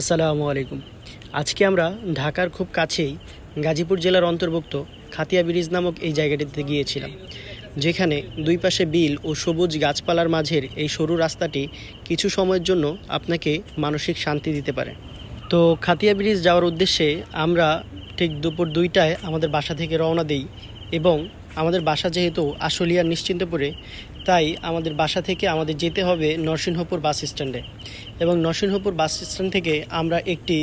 আসসালামু আলাইকুম। আজকে আমরা ঢাকার খুব কাছেই গাজীপুর জেলার অন্তর্ভুক্ত খাতিয়া ব্রিজ নামক এই জায়গাটিতে গিয়েছিলাম, যেখানে দুই পাশে বিল ও সবুজ গাছপালার মাঝের এই সরু রাস্তাটি কিছু সময়ের জন্য আপনাকে মানসিক শান্তি দিতে পারে। তো খাতিয়া ব্রিজ যাওয়ার উদ্দেশ্যে আমরা ঠিক দুপুর দুইটায় আমাদের বাসা থেকে রওনা দিই এবং আমাদের বাসা যেহেতু আশুলিয়ার নিশ্চিন্তপুরে, তাই আমাদের বাসা থেকে আমাদের যেতে হবে নরসিংহপুর বাস স্ট্যান্ডে। এবং নরসিংহপুর বাস স্ট্যান্ড থেকে আমরা একটি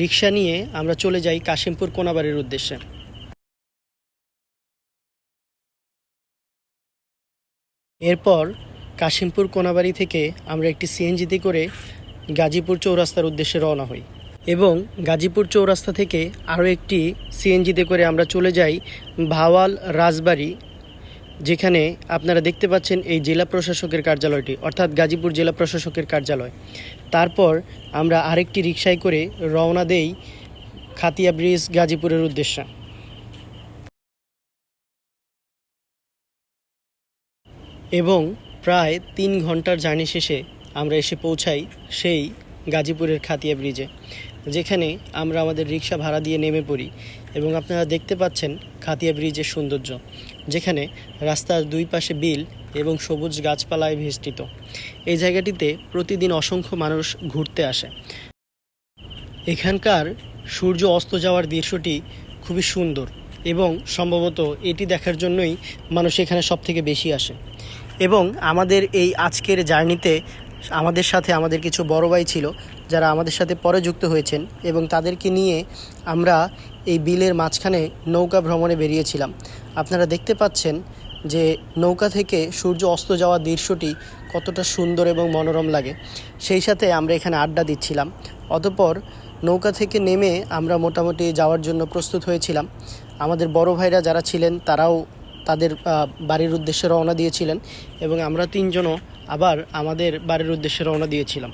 রিক্সা নিয়ে আমরা চলে যাই কাশিমপুর কোনাবাড়ির উদ্দেশ্যে। এরপর কাশিমপুর কোনাবাড়ি থেকে আমরা একটি সিএনজিতে করে গাজীপুর চৌরাস্তার উদ্দেশ্যে রওনা হই। এবং গাজীপুর চৌরাস্তা থেকে আরও একটি সিএনজিতে করে আমরা চলে যাই ভাওয়াল রাজবাড়ি, যেখানে আপনারা দেখতে পাচ্ছেন এই জেলা প্রশাসকের কার্যালয়টি, অর্থাৎ গাজীপুর জেলা প্রশাসকের কার্যালয়। তারপর আমরা আরেকটি রিক্সায় করে রওনা দেই খাতিয়া ব্রিজ গাজীপুরের উদ্দেশ্যে। এবং প্রায় তিন ঘণ্টার জার্নি শেষে আমরা এসে পৌঁছাই সেই গাজীপুরের খাতিয়া ব্রিজে যেখানে আমরা আমাদের রিক্সা ভাড়া দিয়ে নেমে পড়ি এবং আপনারা দেখতে পাচ্ছেন খাতিয়া ব্রিজের সৌন্দর্য, যেখানে রাস্তার দুই পাশে বিল এবং সবুজ গাছপালায় বেষ্টিত এই জায়গাটিতে প্রতিদিন অসংখ্য মানুষ ঘুরতে আসে। এখানকার সূর্য অস্ত যাওয়ার দৃশ্যটি খুবই সুন্দর এবং সম্ভবত এটি দেখার জন্যই মানুষ এখানে সব থেকে বেশি আসে। এবং আমাদের এই আজকের জার্নিতে আমাদের সাথে আমাদের কিছু বড় ভাই ছিল, যারা আমাদের সাথে পরে যুক্ত হয়েছেন এবং তাদেরকে নিয়ে আমরা এই বিলের মাঝখানে নৌকা ভ্রমণে বেরিয়েছিলাম। আপনারা দেখতে পাচ্ছেন যে নৌকা থেকে সূর্য অস্ত যাওয়ার দৃশ্যটি কতটা সুন্দর এবং মনোরম লাগে। সেই সাথে আমরা এখানে আড্ডা দিচ্ছিলাম। অতপর নৌকা থেকে নেমে আমরা মোটামুটি যাওয়ার জন্য প্রস্তুত হয়েছিলাম। আমাদের বড় ভাইরা যারা ছিলেন তারাও তাদের বাড়ির উদ্দেশ্যে রওনা দিয়েছিলেন এবং আমরা তিনজনও আবার আমাদের বাড়ির উদ্দেশ্যে রওনা দিয়েছিলাম।